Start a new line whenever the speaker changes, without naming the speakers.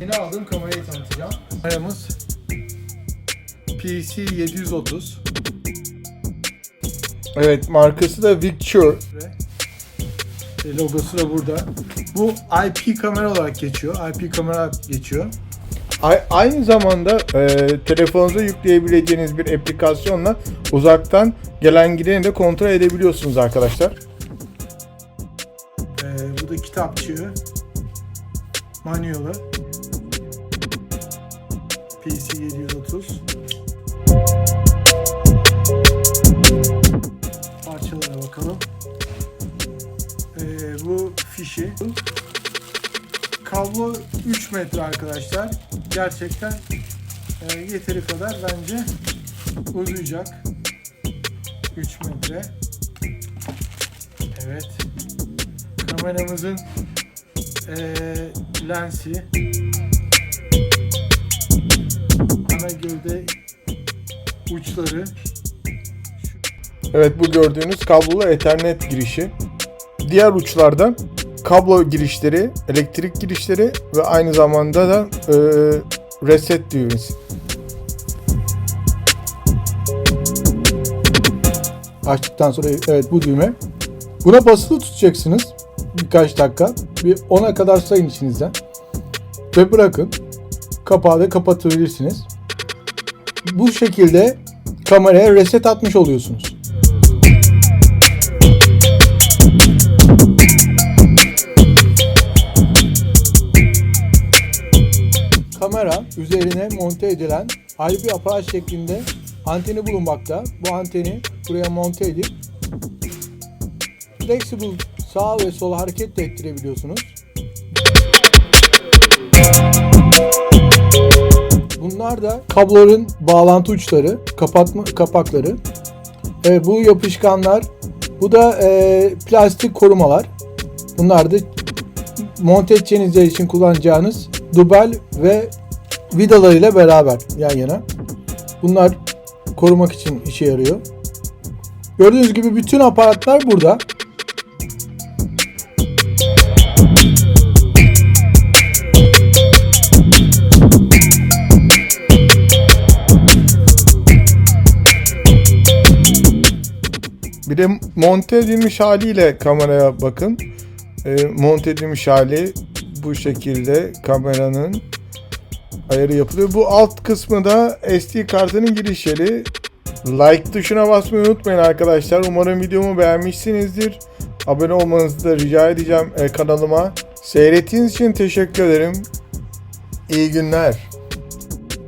Yeni aldığım kamerayı tanıtacağım. Kameramız PC 730
Evet markası da Victure.
ve e, logosu da burada. Bu IP kamera olarak geçiyor. IP kamera geçiyor.
Aynı zamanda e, telefonunuza yükleyebileceğiniz bir aplikasyonla uzaktan gelen gideni de kontrol edebiliyorsunuz arkadaşlar.
Ee, bu da kitapçığı. Manualı. PC 730. Parçalara bakalım. Ee, bu fişi. Kablo 3 metre arkadaşlar. Gerçekten e, yeteri kadar bence uzayacak. 3 metre. Evet kameramızın eee lensi ana gövde uçları
Evet bu gördüğünüz kablolu ethernet girişi. Diğer uçlarda kablo girişleri, elektrik girişleri ve aynı zamanda da e, reset düğmesi. Açtıktan sonra evet bu düğme. Buna basılı tutacaksınız birkaç dakika. Bir 10'a kadar sayın içinizden. Ve bırakın. Kapağı da kapatabilirsiniz. Bu şekilde kameraya reset atmış oluyorsunuz. Kamera üzerine monte edilen ayrı bir aparat şeklinde anteni bulunmakta. Bu anteni buraya monte edip flexible sağa ve sola hareket de ettirebiliyorsunuz. Bunlar da kabloların bağlantı uçları, kapatma kapakları. Evet, bu yapışkanlar, bu da e, plastik korumalar. Bunlar da monte edeceğiniz için kullanacağınız dubel ve vidalarıyla beraber yan yana. Bunlar korumak için işe yarıyor. Gördüğünüz gibi bütün aparatlar burada. Bir de monte edilmiş haliyle kameraya bakın. E, monte edilmiş hali bu şekilde kameranın ayarı yapılıyor. Bu alt kısmı da SD kartının giriş yeri. Like tuşuna basmayı unutmayın arkadaşlar. Umarım videomu beğenmişsinizdir. Abone olmanızı da rica edeceğim e, kanalıma. Seyrettiğiniz için teşekkür ederim. İyi günler.